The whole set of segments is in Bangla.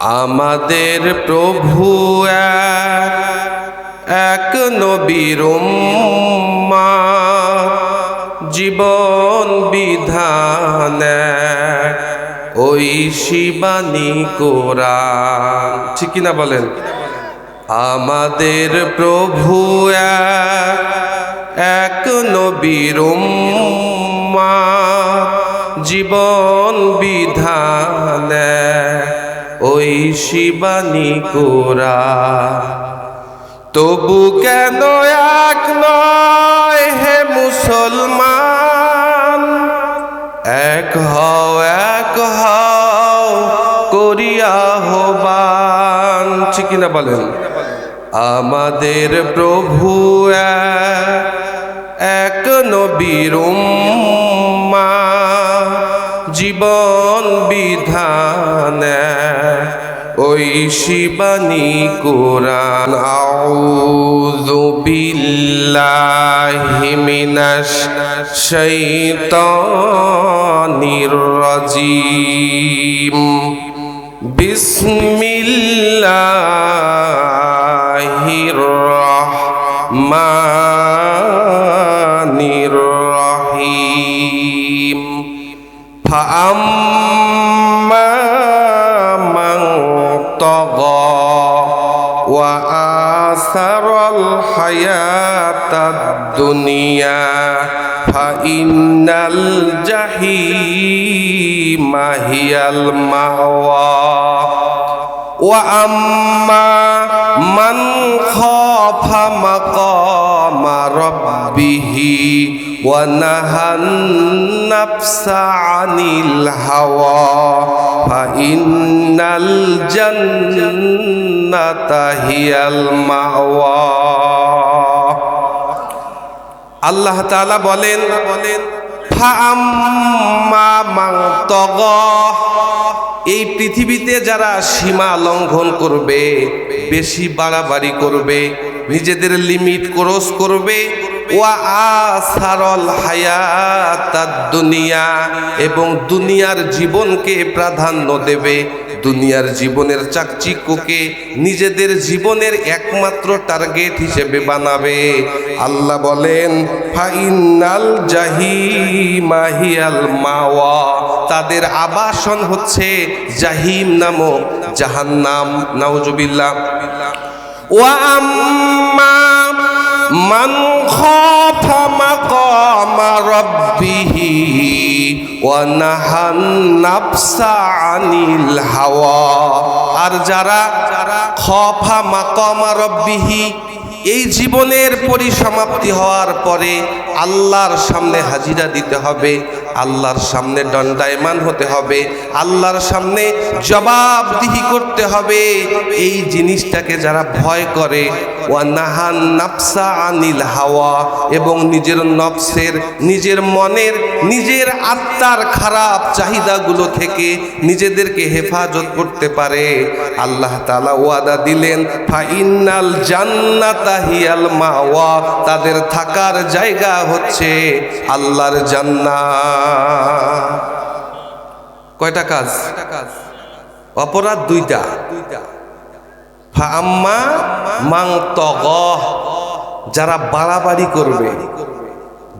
আমাদের প্রভু এক, নবীর জীবন বিধান ওই শিবানী কোরআন। ঠিক কিনা বলেন? আমাদের প্রভু এক, নবীর জীবন বিধান ওই শিবানী কোরআন তবু কেন এক নয় হে মুসলমান? এক হও এক হও করিয়া হবান ঠিক কিনা বলেন? আমাদের প্রভু এক, নবীর উম্মা, জীবন বিধান ওই শিবানী কোরআন আউযু বিল্লাহি মিনাশ শাইতানির রাজিম। বিসমিল্লাহির রহমানির فأما من طغى وآثر الحياة الدنيا فإن الجحيم هي المأوى وأما من خاف مقام ربه ونهى النفس عن الهوى فإن الجنة هي المأوى আল্লাহ তাআলা বলেন বলেন ফাআম্মা মান তগা এই পৃথিবীতে যারা সীমা লঙ্ঘন করবে, বেশি বাড়াবাড়ি করবে, নিজেদের লিমিট ক্রস করবে, ওয়া আসারল হায়াত দুনিয়া এবং দুনিয়ার জীবনকে প্রাধান্য দেবে। দুনিয়ার জীবনের চাকচিক্যকে নিজেদের জীবনের একমাত্র টার্গেট হিসেবে বানাবে। আল্লাহ বলেন ফাইনাল জাহিমাহিয়াল মাওয়া। তাদের আবাসন হচ্ছে জাহিম নামক জাহান্নাম, নাউজুবিল্লাহ। ওয়া হাওয়া। আর যারা খফা মাকামা এই জীবনের পরিসমাপ্তি হওয়ার পরে আল্লাহর সামনে হাজিরা দিতে হবে। আল্লাহর সামনে দণ্ডায়মান হতে হবে, আল্লাহর সামনে জবাবদিহি করতে হবে। এই জিনিসটাকে যারা ভয় করে ওয়া নাহান নাফসা আনিল হাওয়া, এবং নিজের নফসের, নিজের মনের, নিজের আত্মার খারাপ চাহিদাগুলো থেকে নিজেদেরকে হেফাজত করতে পারে। আল্লাহ তালা ওয়াদা দিলেন ফাইনাল জান্নাতাহিয়াল মাওয়া, তাদের থাকার জায়গা হচ্ছে আল্লাহর জান্নাত। কয়টা কাজ? অপরাধ দুইটা। ফাম্মা মাং যারা বাড়াবাড়ি করবে।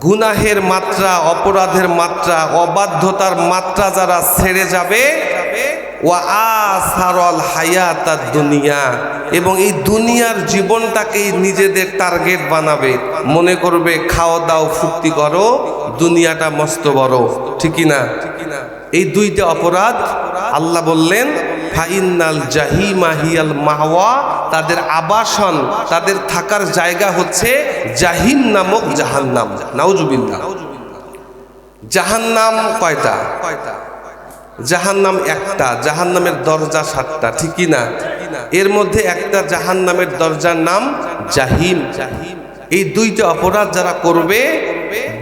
গুনাহের মাত্রা, অপরাধের মাত্রা, অবাধ্যতার মাত্রা যারা ছেড়ে যাবে, ওয়া দুনিয়া। এবং এই দুনিয়ার জীবনটাকেই নিজেদের টার্গেট বানাবে। মনে করবে, খাওয়া দাও, ফুর্তি করো। দুনিয়াটা মস্ত বড় ঠিকই না এই দুইটা অপরাধ আল্লাহ বললেন ফাইনাল জাহিমাহিয়াল মাহওয়া, তাদের আবাসন, তাদের থাকার জায়গা হচ্ছে জাহিম নামক জাহান্নাম। নাউজুবিল্লাহ। জাহান্নাম কয়টা? জাহান্নাম একটা, জাহান্নামের দরজা সাতটা ঠিকই না এর মধ্যে একটা জাহান্নামের দরজার নাম জাহিম জাহিম। এই দুইটা অপরাধ যারা করবে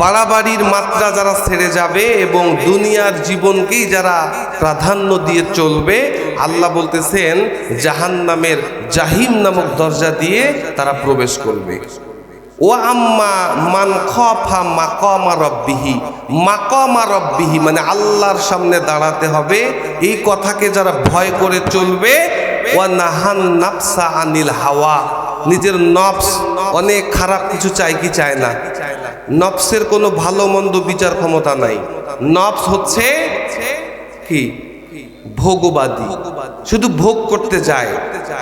বাড়াবাড়ির মাত্রা যারা ছেড়ে যাবে এবং দুনিয়ার জীবনকেই যারা প্রাধান্য দিয়ে চলবে, আল্লাহ বলতেছেন, জাহান্নামের জাহিম নামক দরজা দিয়ে তারা প্রবেশ করবে। ও আম্মা মান খফা মাকামা রব্বিহি। মাকামা রব্বিহি মানে আল্লাহর সামনে দাঁড়াতে হবে। এই কথাকে যারা ভয় করে চলবে ও নাহান নাফসা আনিল হাওয়া। নিজের নফস অনেক খারাপ কিছু চাই কি চায় না। নফসের কোনো ভালো মন্দ বিচার ক্ষমতা নাই। নফস হচ্ছে কি? ভোগবাদী। শুধু ভোগ করতে যায়।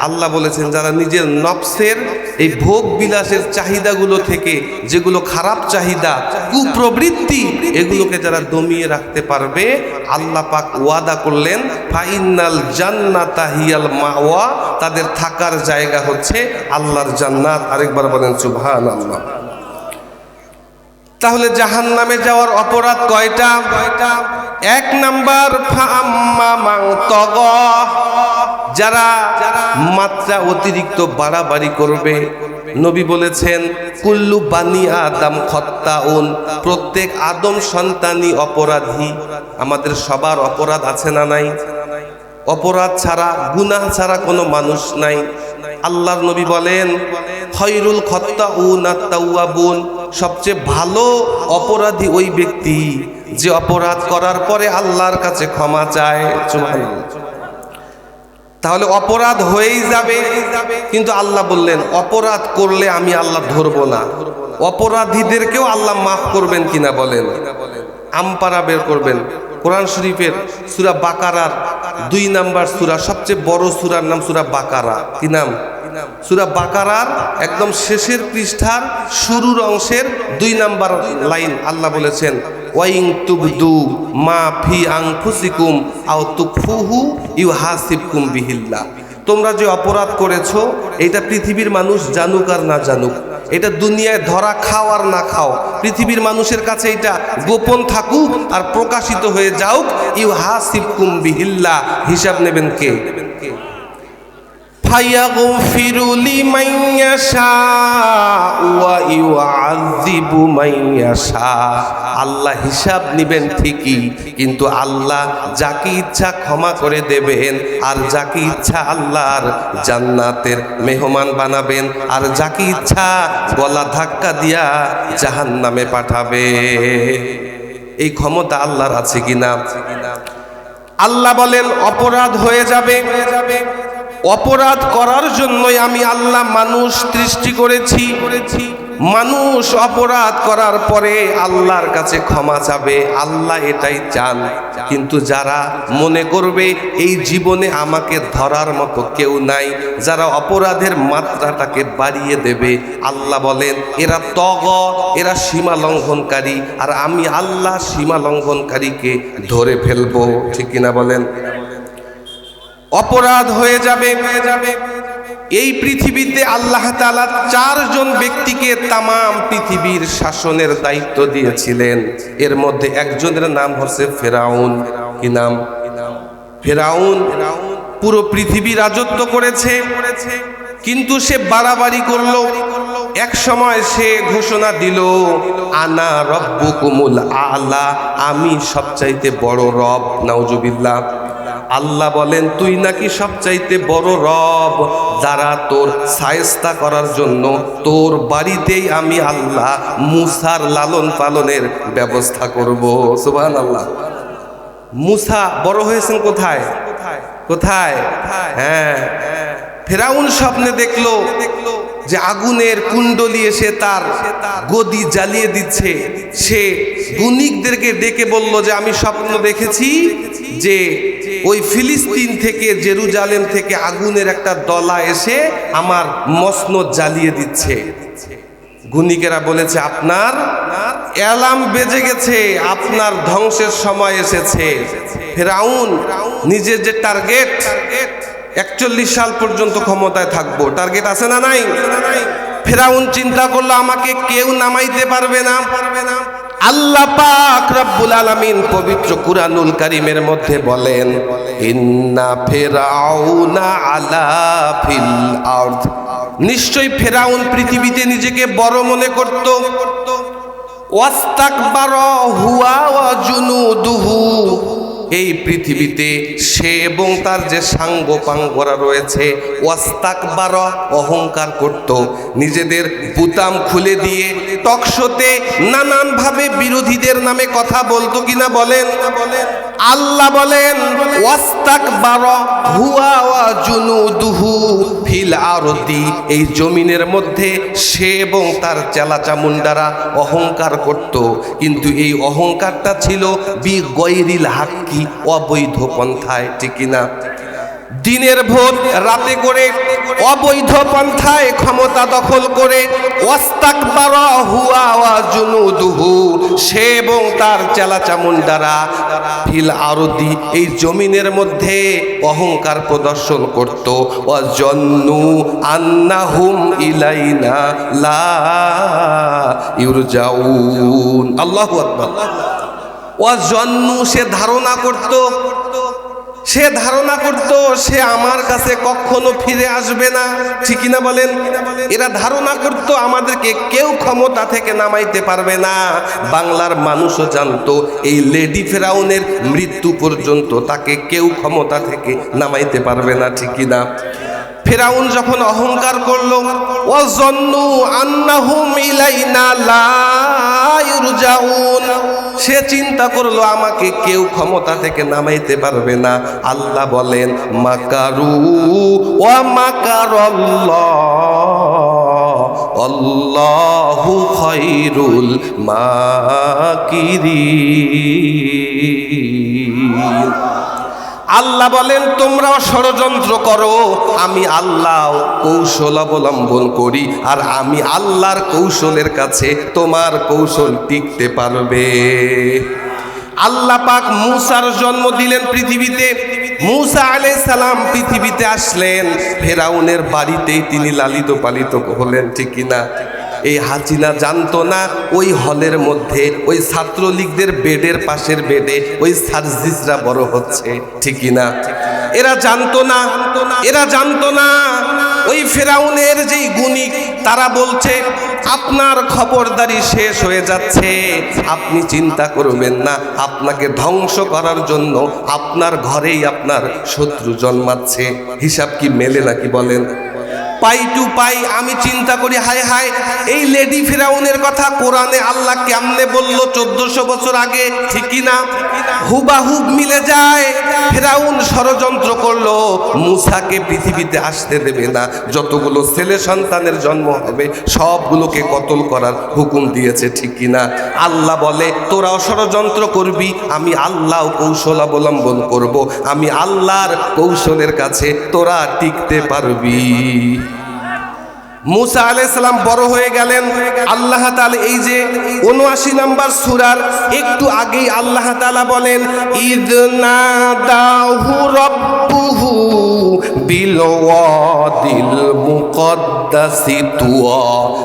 আল্লাহ বলেছেন, যারা নিজের নফসের এই ভোগ বিলাসের চাহিদাগুলো থেকে যেগুলো খারাপ চাহিদা, কুপ্রবৃত্তি, এগুলোকে যারা দমিয়ে রাখতে পারবে, আল্লাহ পাক ওয়াদা করলেন, ফাইনাল জান্নাতা হিয়াল মাওয়া, তাদের থাকার জায়গা হচ্ছে আল্লাহর জান্নাত। আরেকবার বলেন সুবহান আল্লাহ তাহলে জাহান নামে যাওয়ার অপরাধ কয়টা? কয়টা এক নাম্বার যারা মাত্রা অতিরিক্ত বাড়াবাড়ি করবে। নবী বলেছেন, কুল্লু বানি আদম খত্তাউন। প্রত্যেক আদম সন্তানই অপরাধী। আমাদের সবার অপরাধ আছে না নাই? অপরাধ ছাড়া, গুনাহ ছাড়া কোনো মানুষ নাই। আল্লাহর নবী বলেন খৈরুল খত্তা উন সবচেয়ে ভালো অপরাধী ওই ব্যক্তি যে অপরাধ করার পরে আল্লাহর কাছে ক্ষমা চায়। তাহলে অপরাধ হয়েই যাবে, কিন্তু আল্লাহ বললেন, অপরাধ করলে আমি আল্লাহ ধরবো না। অপরাধীদেরকেও আল্লাহ মাফ করবেন কিনা বলেন। আমপারা বের করবেন। কোরআন শরীফের সুরা বাকারার দুই নাম্বার সুরা, সবচেয়ে বড় সুরার নাম সুরা বাকারা। কি নাম? সুরা বাকারার একদম শেষের পৃষ্ঠার শুরুর অংশের দুই নাম্বার লাইন আল্লাহ বলেছেন, ওয়াইং তুবদু মা ফি আংফুসিকুম আও তুকফুহু ইউ হাসিবকুম বিহিল্লা তোমরা যে অপরাধ করেছ এটা পৃথিবীর মানুষ জানুক আর না জানুক। এটা দুনিয়ায় ধরা খাও আর না খাও পৃথিবীর মানুষের কাছে এটা গোপন থাকুক আর প্রকাশিত হয়ে যাওক ইউ হাসিবকুম বিহিল্লা হিসাব নেবেন কে فيغفر لمن يشاء ويعذب আদিবু মাইয়াশা আল্লাহ হিসাব নিবেন ঠিকই, কিন্তু আল্লাহ যাকে ইচ্ছা ক্ষমা করে দেবেন, আর যাকে ইচ্ছা আল্লাহর জান্নাতের মেহমান বানাবেন, আর যাকে ইচ্ছা গলা ধাক্কা দিয়া জাহান নামে পাঠাবে। এই ক্ষমতা আল্লাহর আছে কিনা? আল্লাহ বলেন, অপরাধ হয়ে যাবে। অপরাধ করার জন্যই আমি আল্লাহ মানুষ সৃষ্টি করেছি করেছি। মানুষ অপরাধ করার পরে আল্লাহর কাছে ক্ষমা চাবে, আল্লাহ এটাই চান। কিন্তু যারা মনে করবে এই জীবনে আমাকে ধরার মতো কেউ নাই, যারা অপরাধের মাত্রাটাকে বাড়িয়ে দেবে, আল্লাহ বলেন, এরা তগ, এরা সীমা লঙ্ঘনকারী, আর আমি আল্লাহ সীমা লঙ্ঘনকারীকে ধরে ফেলব। ঠিক কিনা বলেন? অপরাধ হয়ে যাবে। হয়ে যাবে এই পৃথিবীতে আল্লাহ তাআলা চারজন ব্যক্তিকে তামাম পৃথিবীর শাসনের দায়িত্ব দিয়েছিলেন। এর মধ্যে একজনের নাম হচ্ছে ফেরাউন। কি নাম? ফেরাউন পুরো পৃথিবী রাজত্ব করেছে, কিন্তু সে বাড়াবাড়ি করল। এক সময় সে ঘোষণা দিল, আনা রব্বুকুমুল আলা, আমি সবচাইতে বড় রব, নাউজুবিল্লাহ। আল্লাহ বলেন, তুই নাকি সবচাইতে বড় রব, যারা তোর সায়স্তা করার জন্য তোর বাড়িতেই আমি আল্লাহ মুসার লালন পালনের ব্যবস্থা করব। সুবহান আল্লাহ মুসা বড় হয়েছেন কোথায়? কোথায়? হ্যাঁ। ফেরাউন স্বপ্নে দেখল দেখল। যে আগুনের কুণ্ডলি এসে তার গদি জ্বালিয়ে দিচ্ছে। সে গুণিকদেরকে ডেকে বলল যে, আমি স্বপ্ন দেখেছি যে ওই ফিলিস্তিন থেকে, জেরুজালেম থেকে আগুনের একটা দলা এসে আমার মসনদ জ্বালিয়ে দিচ্ছে। গুণিকেরা বলেছে, আপনার অ্যালার্ম বেজে গেছে, আপনার ধ্বংসের সময় এসেছে। ফেরাউন নিজের যে টার্গেট একচল্লিশ সাল পর্যন্ত ক্ষমতায় থাকব। টার্গেট আছে না নাই? ফেরাউন চিন্তা করল, আমাকে কেউ নামাইতে পারবে না। আল্লাহ পাক রব্বুল আলামিন পবিত্র কুরআনুল কারীমের মধ্যে বলেন, ইন্না ফিরাউনা আলা ফিল আরদ। নিশ্চয় ফেরাউন পৃথিবীতে নিজেকে বড় মনে করত। ওয়াস্তাকবার হুয়া ওয়া জুনুদুহু। এই পৃথিবীতে সে এবং তার যে সাঙ্গ পাঙ্গরা রয়েছে ওয়াস্তাক অহংকার করত। নিজেদের বুতাম খুলে দিয়ে টকশোতে নানানভাবে বিরোধীদের নামে কথা বলতো কিনা বলেন? আল্লাহ বলেন ওয়াস্তাক হুয়া ওয়া জুনুদুহু ফিল আরতি এই জমিনের মধ্যে সে এবং তার চেলা চামুন্ডারা অহংকার করত। কিন্তু এই অহংকারটা ছিল বি গৈরিল হাক্কি। অবৈধ পন্থায়, ঠিক না? দিনের ভোর, রাতে করে অবৈধ পন্থায় ক্ষমতা দখল করে সে এবং তার চেলা চামুন্ডারা ফিল আরদি, এই জমিনের মধ্যে অহংকার প্রদর্শন করত। অজন্নু আন্নাহুম ইলাইনা লা অজন্নু সে ধারণা করত। সে ধারণা করত, সে আমার কাছে কখনো ফিরে আসবে না। ঠিক না বলেন? এরা ধারণা করত, আমাদেরকে কেউ ক্ষমতা থেকে নামাইতে পারবে না। বাংলার মানুষও জানতো, এই লেডি ফেরাউনের মৃত্যু পর্যন্ত তাকে কেউ ক্ষমতা থেকে নামাইতে পারবে না, ঠিক না ফেরাউন যখন অহংকার করল ও জন্নু আন্নাহুম ইলাইনা লা ইরজাউন। সে চিন্তা করল, আমাকে কেউ ক্ষমতা থেকে নামাইতে পারবে না। আল্লাহ বলেন, মাকারু ও মাকার অল্লাহু খৈরুল মাকিরিন। আল্লাহ বলেন, তোমরাও ষড়যন্ত্র করো, আমি আল্লাহ কৌশল অবলম্বন করি, আর আমি আল্লাহর কৌশলের কাছে তোমার কৌশল টিকতে পারবে। আল্লাহ পাক মুসার জন্ম দিলেন পৃথিবীতে। মুসা আলাইহিস সালাম পৃথিবীতে আসলেন, ফেরাউনের বাড়িতেই তিনি লালিত পালিত হলেন, ঠিক কিনা? এই হাসিনা জানতো না ওই হলের মধ্যে ওই ছাত্রলীগদের বেডের পাশের বেডে ওই সার্জিসরা বড় হচ্ছে ঠিকই না এরা জানতো না, এরা জানতো না ওই ফেরাউনের যেই গুণিক তারা বলছে, আপনার খবরদারি শেষ হয়ে যাচ্ছে, আপনি চিন্তা করবেন না, আপনাকে ধ্বংস করার জন্য আপনার ঘরেই আপনার শত্রু জন্মাচ্ছে। হিসাব কি মেলে নাকি বলেন? পাই টু পাই, আমি চিন্তা করি, হায় হায়, এই লেডি ফেরাউনের কথা কোরআনে আল্লাহ কেমনে বলল চোদ্দশো বছর আগে? ঠিকই না? হুবাহুব মিলে যায়। ফেরাউন ষড়যন্ত্র করল, মুসাকে পৃথিবীতে আসতে দেবে না। যতগুলো ছেলে সন্তানের জন্ম হবে, সবগুলোকে কতল করার হুকুম দিয়েছে ঠিক কিনা আল্লাহ বলে, তোরাও ষড়যন্ত্র করবি, আমি আল্লাহ কৌশল অবলম্বন করব, আমি আল্লাহর কৌশলের কাছে তোরা টিকতে পারবি। মুসা আলাইসালাম বড় হয়ে গেলেন। আল্লাহ তাআলা এই যে উনআশি নাম্বার সুরার একটু আগেই আল্লাহ তাআলা বলেন ঈদ নাদাহু রব্বুহু বিল ওয়াদিল মুকদ্দাসি তুয়া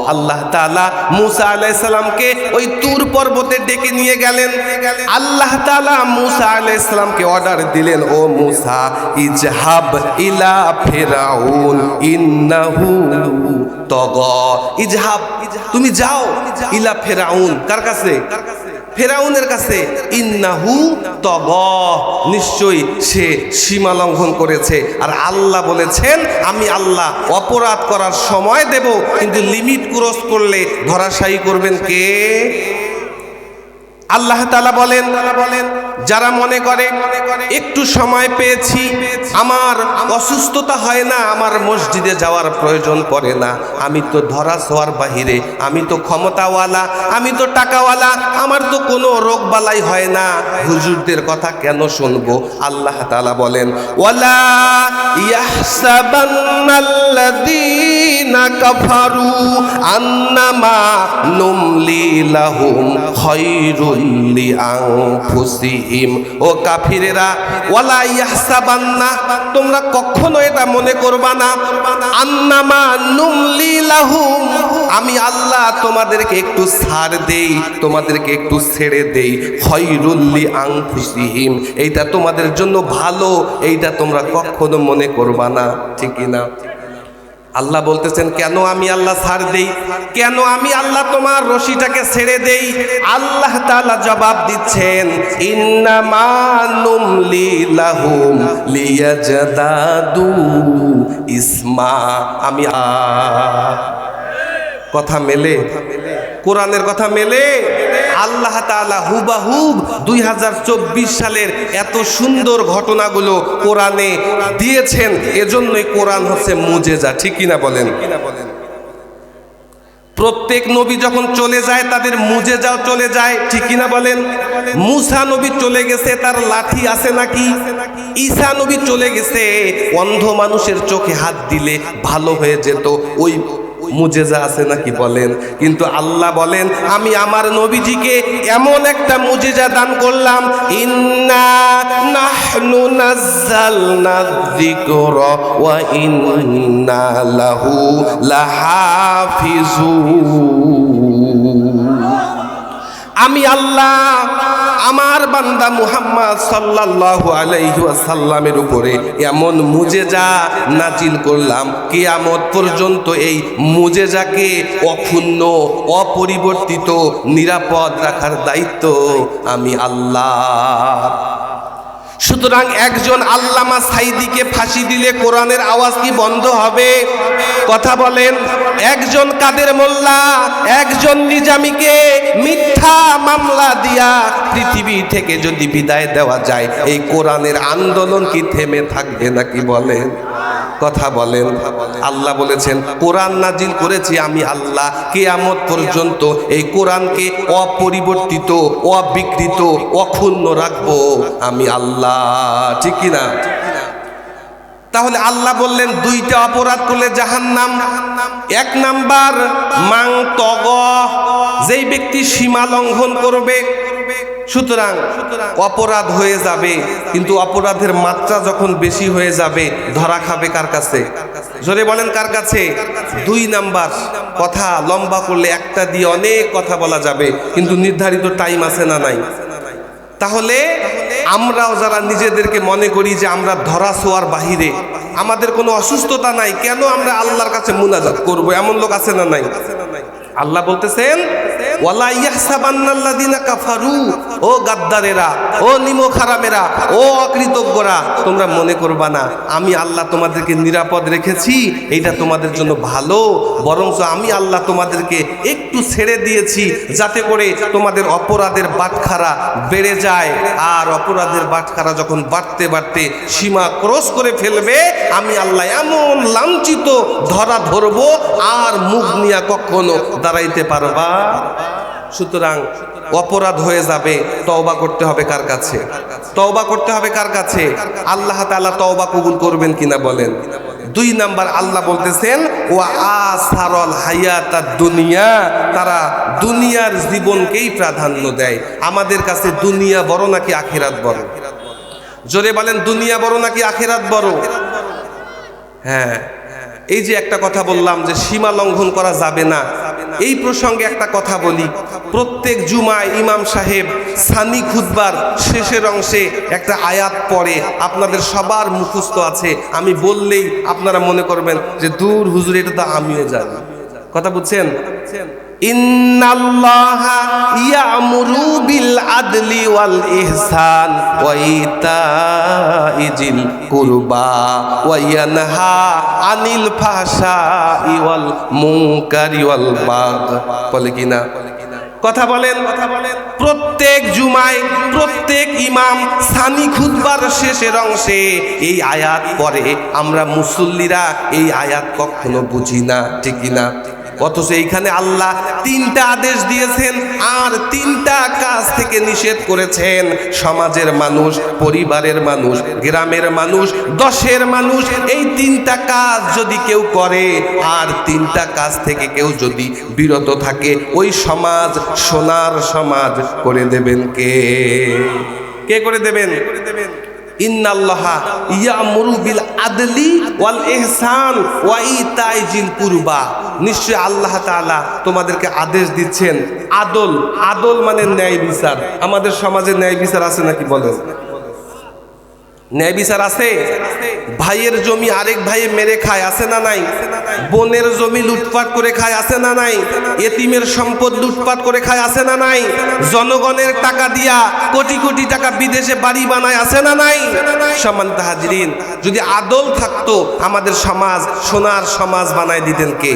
আল্লাহ তাআলা মুসা আলাইসালামকে ওই তুর পর্বতে ডেকে নিয়ে গেলেন। আল্লাহ তাআলা মুসা আলাইসালামকে অর্ডার দিলেন, ও মুসা, ইজহাব ইলা ফিরাউন, ইন্নাহু তগ। ইজহাব, তুমি যাও ইলা ফেরাউন। কার কাছে? ফেরাউনের কাছে, ইন্নাহু তগ নিশ্চয়ই সে সীমা লঙ্ঘন করেছে। আর আল্লাহ বলেছেন, আমি আল্লাহ অপরাধ করার সময় দেব, কিন্তু লিমিট ক্রস করলে ধরাশায়ী করবেন কে? আল্লাহ তালা বলেন তালা বলেন যারা মনে করে, একটু সময় পেয়েছি, আমার অসুস্থতা হয় না, আমার মসজিদে যাওয়ার প্রয়োজন পড়ে না। আমি তো ধরা ছোঁয়ার বাহিরে, আমি তো ক্ষমতাওয়ালা, আমি তো টাকাওয়ালা, আমার তো কোনো রোগ বালাই হয় না। হুজুরদের কথা কেন শুনব? আল্লাহ তালা বলেন, ওয়ালা কাফারু আন্নামা আনফুসিহিম ও কাফিরেরা, ওয়ালা ইয়াহসাবান্না, তোমরা কখনো এটা মনে করবা না। আন্নামা নুমলি লাহুম, আমি আল্লাহ তোমাদেরকে একটু ছাড় দেই, তোমাদেরকে একটু ছেড়ে দেই। খয়রুল্লি আংফুসিহিম এইটা তোমাদের জন্য ভালো, এইটা তোমরা কখনো মনে করবা না ঠিকই না আল্লাহ বলতেছেন, কেন আমি আল্লাহ ছাড় দেই? কেন আমি আল্লাহ তোমার রশিটাকে ছেড়ে দেই? আল্লাহ তাআলা জবাব দিচ্ছেন ইসমা। আমি কথা মেলে? কোরআনের কথা মেলে? আল্লাহ তাআলা হুবাহুব দুই হাজার চব্বিশ সালের এত সুন্দর ঘটনাগুলো কোরআনে দিয়েছেন, এজন্যই কোরআন হচ্ছে মুজেজা, ঠিক কিনা বলেন? প্রত্যেক নবী যখন চলে যায়, তাদের মুজেজাও চলে যায়, ঠিক কিনা বলেন? মুসা নবী চলে গেছে, তার লাঠি আছে নাকি? ঈসা নবী চলে গেছে, অন্ধ মানুষের চোখে হাত দিলে ভালো হয়ে যেত, ওই মুজেজা আছে নাকি বলেন? কিন্তু আল্লাহ বলেন, আমি আমার নবীজিকে এমন একটা মুজেজা দান করলাম, ইন্না লাহু লাহাফিজুন। আমি আল্লাহ, আমার বান্দা মুহাম্মদ সাল্লাল্লাহু আলাইহি ওয়াসাল্লামের উপরে এমন মুজেজা নাজিল করলাম, কিয়ামত পর্যন্ত এই মুজেজাকে অক্ষুণ্ণ, অপরিবর্তিত, নিরাপদ রাখার দায়িত্ব আমি আল্লাহ। সুতরাং একজন আল্লামা সাইদিকে ফাঁসি দিলে কোরআনের আওয়াজ কি বন্ধ হবে? কথা বলেন, একজন কাদের মোল্লা, একজন নিজামিকে মিথ্যা মামলা দিয়া পৃথিবী থেকে যদি বিদায় দেওয়া যায়, এই কোরআনের আন্দোলন কি থেমে থাকবে নাকি বলেন? কথা বলেন। আল্লাহ বলেছেন, কোরআন নাজিল করেছি আমি আল্লাহ। কেয়ামত পর্যন্ত এই কোরআনকে অপরিবর্তিত, অবিকৃত, অক্ষুণ্ণ রাখব আমি আল্লাহ। ঠিক কিনা তাহলে আল্লাহ বললেন, দুইটা অপরাধ করলে জাহান নাম এক নাম্বার, মাং তগ, যেই ব্যক্তি সীমা লঙ্ঘন করবে সুতরাং অপরাধ হয়ে যাবে, কিন্তু অপরাধের মাত্রা যখন বেশি হয়ে যাবে, ধরা খাবে কার কাছে? জোরে বলেন কার কাছে? দুই নাম্বার, কথা লম্বা করলে একটা দিয়ে অনেক কথা বলা যাবে, কিন্তু নির্ধারিত টাইম আছে না নাই। তাহলে আমরাও যারা নিজেদেরকে মনে করি যে আমরা ধরা ছোঁয়ার বাহিরে, আমাদের কোনো অসুস্থতা নাই, কেন আমরা আল্লাহর কাছে মুনাজাত করব? এমন লোক আছে না নাই? আল্লাহ বলতেছেন কাফারু ও গাদ্দারেরা ও নিমো খারামেরা ও অকৃতজ্ঞরা তোমরা মনে করবা না, আমি আল্লাহ তোমাদেরকে নিরাপদ রেখেছি এটা তোমাদের জন্য ভালো, বরঞ্চ আমি আল্লাহ তোমাদেরকে একটু ছেড়ে দিয়েছি, যাতে করে তোমাদের অপরাধের বাটখারা বেড়ে যায়, আর অপরাধের বাটখারা যখন বাড়তে বাড়তে সীমা ক্রস করে ফেলবে, আমি আল্লাহ এমন লাঞ্ছিত ধরা ধরবো, আর মুখ নিয়ে কখনো দাঁড়াইতে পারবা সুতরাং অপরাধ হয়ে যাবে, তওবা করতে হবে কার কাছে? তওবা করতে হবে কার কাছে? আল্লাহ তাআলা তওবা কবুল করবেন কিনা বলেন? দুই নাম্বার আল্লাহ বলতেছেন ও আসারল হায়াতা দুনিয়া তারা দুনিয়ার জীবনকেই প্রাধান্য দেয়। আমাদের কাছে দুনিয়া বড় নাকি আখিরাত বড়? জোরে বলেন, দুনিয়া বড় নাকি আখিরাত বড়? হ্যাঁ। এই যে একটা কথা বললাম যে সীমা লঙ্ঘন করা যাবে না, এই প্রসঙ্গে একটা কথা বলি। প্রত্যেক জুমায় ইমাম সাহেব সানি খুদবার শেষের অংশে একটা আয়াত পড়ে, আপনাদের সবার মুখস্থ আছে, আমি বললেই আপনারা মনে করবেন যে দূর, হুজুর, এটা তো আমিও জানি। কথা বুঝছেন? ইন্নাল্লাহা আনিল বলে কিনা কথা বলেন। প্রত্যেক জুমায় প্রত্যেক ইমাম সানি খুতবার শেষের অংশে এই আয়াত পরে আমরা মুসল্লিরা এই আয়াত কখনো বুঝি না, ঠিক না? অথচ এইখানে আল্লাহ তিনটা আদেশ দিয়েছেন আর তিনটা কাজ থেকে নিষেধ করেছেন। সমাজের মানুষ, পরিবারের মানুষ, গ্রামের মানুষ, দশের মানুষ, এই তিনটা কাজ যদি কেউ করে আর তিনটা কাজ থেকে কেউ যদি বিরত থাকে, ওই সমাজ, সোনার সমাজ করে দেবেন কে? কে করে দেবেন? আদলি নিশ্চয় আল্লাহ তাআলা তোমাদেরকে আদেশ দিচ্ছেন আদল। আদল মানে ন্যায় বিচার। আমাদের সমাজে ন্যায় বিচার আছে নাকি বলেন? ন্যায় বিচার আছে? ভাইয়ের জমি আরেক ভাইয়ে মেরে খায়, আছে না নাই? বোনের জমি লুটপাট করে খায়, আছে না নাই? এতিমের সম্পদ লুটপাট করে খায়, আছে না নাই? জনগণের টাকা দিয়া কোটি কোটি টাকা বিদেশে বাড়ি বানায়, আছে না নাই? সম্মানিত হাজরিন, যদি আদল থাকতো, আমাদের সমাজ, সোনার সমাজ বানায় দিতেন কে?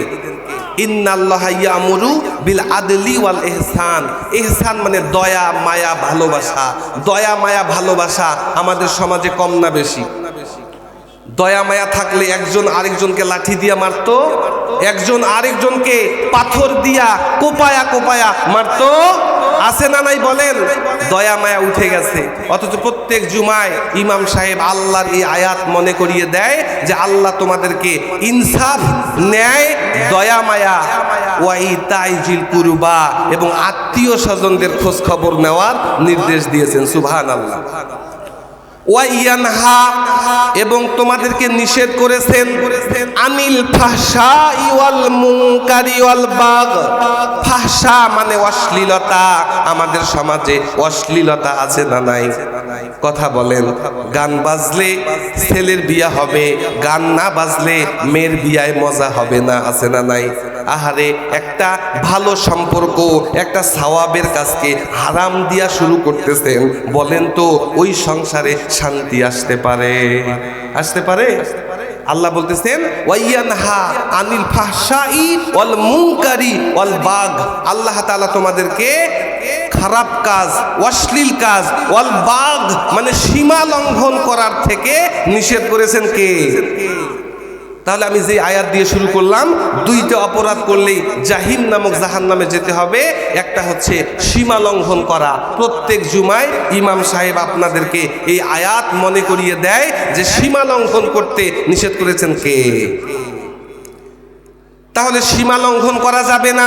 বিল আদলি ওয়াল ইহসান। ইহসান মানে দয়া, মায়া, ভালোবাসা। দয়া, মায়া, ভালোবাসা আমাদের সমাজে কম না বেশি। দয়া মায়া থাকলে একজন আরেকজনকে লাঠি দিয়া মারতো, একজন আরেকজনকে পাথর দিয়া কোপায়া কোপায়া মারতো। আছে না নাই বলেন? দয়া মায়া উঠে গেছে। অথচ প্রত্যেক জুমায় ইমাম সাহেব আল্লাহর এই আয়াত মনে করিয়ে দেয় যে আল্লাহ তোমাদেরকে ইনসাফ, ন্যায়, দয়া মায়া, ওয়াই তাইজিল কুরবা এবং আত্মীয় স্বজনদের খোঁজ খবর নেওয়ার নির্দেশ দিয়েছেন। সুবহান আল্লাহ ওয়াইয়ানহা, এবং তোমাদেরকে নিষেধ করেছেন, আনিল ফাহসা ইওয়াল মুনকারি ওয়াল বাগ। ফাহসা মানে অশ্লীলতা। আমাদের সমাজে অশ্লীলতা আছে না নাই? কথা বলেন, গান বাজলে ছেলের বিয়া হবে, গান না বাজলে মেয়ের বিয়ায় মজা হবে না, আছে না নাই? আহারে, একটা ভালো সম্পর্ক, একটা সাওয়াবের কাজকে হারাম দিয়া শুরু করতেছেন। বলেন তো, ওই সংসারে শান্তি আসতে পারে। আসতে পারে? আল্লাহ বলতেছেন, ওয়াইয়ানহা আনিল ফাহশাই ওয়াল মুনকারি ওয়াল বাগ। আল্লাহ তাআলা তোমাদেরকে খারাপ কাজ, অশ্লীল কাজ, ওয়াল বাগ মানে সীমা লঙ্ঘন করার থেকে নিষেধ করেছেন কে? তাহলে আমি যে আয়াত দিয়ে শুরু করলাম, দুইটা অপরাধ করলেই জাহিম নামক জাহান নামে যেতে হবে। একটা হচ্ছে সীমা লঙ্ঘন করা। প্রত্যেক জুমায় ইমাম সাহেব আপনাদেরকে এই আয়াত মনে করিয়ে দেয় যে সীমা লঙ্ঘন করতে নিষেধ করেছেন কে? তাহলে সীমা লঙ্ঘন করা যাবে না।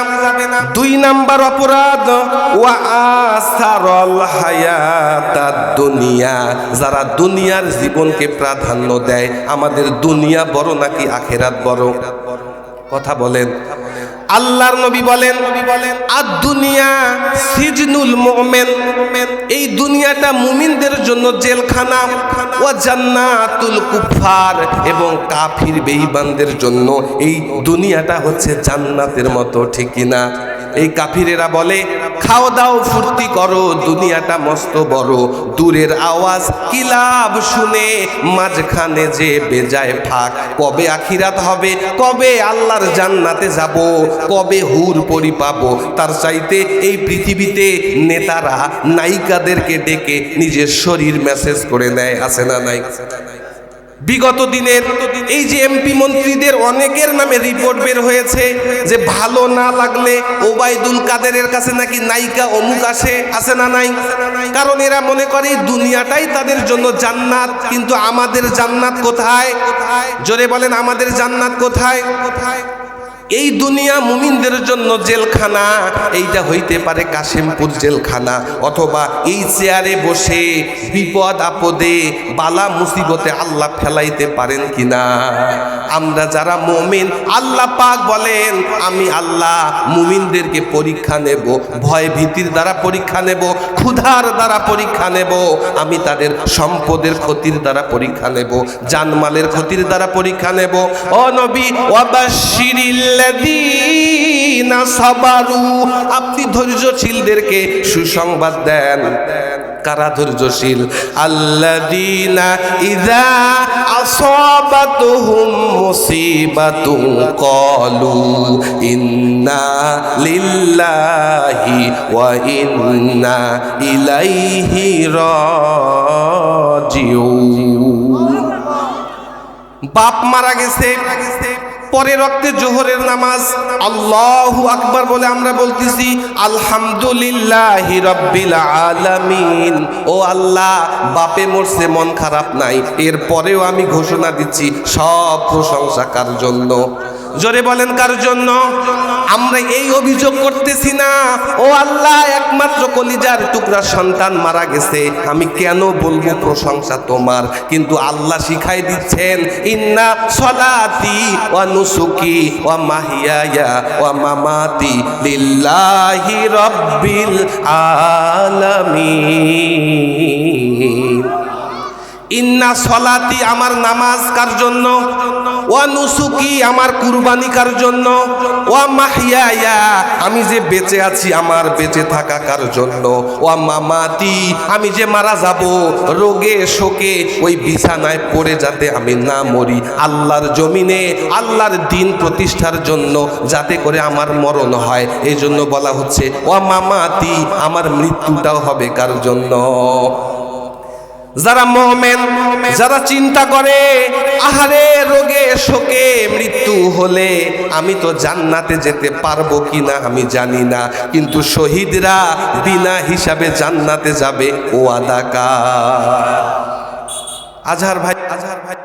দুই নাম্বার অপরাধ দুনিয়া। যারা দুনিয়ার জীবনকে প্রাধান্য দেয়, আমাদের দুনিয়া বড় নাকি আখেরাত বড়? কথা বলেন। আল্লাহর নবী বলেন বলেন আর দুনিয়া সিজনুল মোমেন। এই দুনিয়াটা মুমিনদের জন্য জেলখানা ও জান্নাতুল কুফার এবং কাফির বেঈমানদের জন্য এই দুনিয়াটা হচ্ছে জান্নাতের মতো, ঠিক না এই কাফিরেরা বলে, খাও দাও, ফুর্তি করো, দুনিয়াটা মস্ত বড়। দূরের আওয়াজ কিলাব শুনে? মাঝখানে যে বেজায় ফাঁক, কবে আখিরাত হবে? কবে আল্লাহর জান্নাতে যাব? কবে হুর পরি পাবো? তার চাইতে এই পৃথিবীতে নেতারা, নায়িকাদেরকে ডেকে নিজের শরীর মেসেজ করে নেয় আছে না নাই? বিগত দিনের এই যে এমপি মন্ত্রীদের অনেকের নামে রিপোর্ট বের হয়েছে যে ভালো না লাগলে ওবায়দুল কাদেরের কাছে নাকি নায়িকা অমুক আসে আসে না নাই। কারণ এরা মনে করে দুনিয়াটাই তাদের জন্য জান্নাত, কিন্তু আমাদের জান্নাত কোথায়? জোরে বলেন, আমাদের জান্নাত কোথায় কোথায়? এই দুনিয়া মুমিনদের জন্য জেলখানা, এইটা হইতে পারে কাশিমপুর জেলখানা, অথবা এই চেয়ারে বসে বিপদ আপদে বালা মুসিবতে আল্লাহ ফেলাইতে পারেন কিনা? আমরা যারা মুমিন, আল্লাহ পাক বলেন, আমি আল্লাহ মুমিনদেরকে পরীক্ষা নেব, ভয় ভীতির দ্বারা পরীক্ষা নেব, ক্ষুধার দ্বারা পরীক্ষা নেব, আমি তাদের সম্পদের ক্ষতির দ্বারা পরীক্ষা নেব, জানমালের ক্ষতির দ্বারা পরীক্ষা নেব। ও নবী ওয়াবাশশিরিল্লাযীনা সাবারু আপনি ধৈর্যশীলদেরকে সুসংবাদ দেন। কারা ধৈর্যশীল? আল্লাযীনা ইযা আসাবাতুহুম মুসিবাতুন ক্বালু ইন্না লিল্লাহি ওয়া ইন্না ইলাইহি রাজিউন বাপ মারা গেছে। পরে রক্তে জোহরের নামাজ। আল্লাহ আকবর বলে আমরা বলতেছি, আলহামদুলিল্লাহ আলামিন। ও আল্লাহ, বাপে মরছে, মন খারাপ নাই। এর পরেও আমি ঘোষণা দিচ্ছি, সব প্রশংসা কার জন্য। জোরে বলেন, কার জন্য? আমরা এই অভিযোগ করতেছি না। ও আল্লাহ, একমাত্র কলিজার টুকরা সন্তান মারা গেছে। আমি কেন বলব প্রশংসা তোমার? কিন্তু আল্লাহ শিখাই দিচ্ছেন, ইন্না সলাতি ওয়া নুসুকি ওয়া মাহিয়ায়া ওয়া মামাতি লিল্লাহি রাব্বিল আলামিন। ইন্না সলাতি আমার নামাজ কার জন্য? ওয়া নুসুকি আমার কুরবানি কার জন্য? ওয়া মাহিয়ায়া, আমি যে বেঁচে আছি আমার বেঁচে থাকা কার জন্য? ওয়া মামাতি, আমি যে মারা যাব, রোগে শোকে ওই বিছানায় পড়ে যাতে আমি না মরি। আল্লাহর জমিনে, আল্লাহর দিন প্রতিষ্ঠার জন্য যাতে করে আমার মরণ হয়। এই জন্য বলা হচ্ছে, ওয়া মামাতি, আমার মৃত্যুটাও হবে কার জন্য? যারা মোমেন যারা চিন্তা করে, আহারে রোগে, শোকে মৃত্যু হলে আমি তো জান্নাতে যেতে পারব কিনা আমি জানি না, কিন্তু শহীদরা বিনা হিসাবে জান্নাতে যাবে, ও আদাকা আজহার ভাই আজহার ভাই।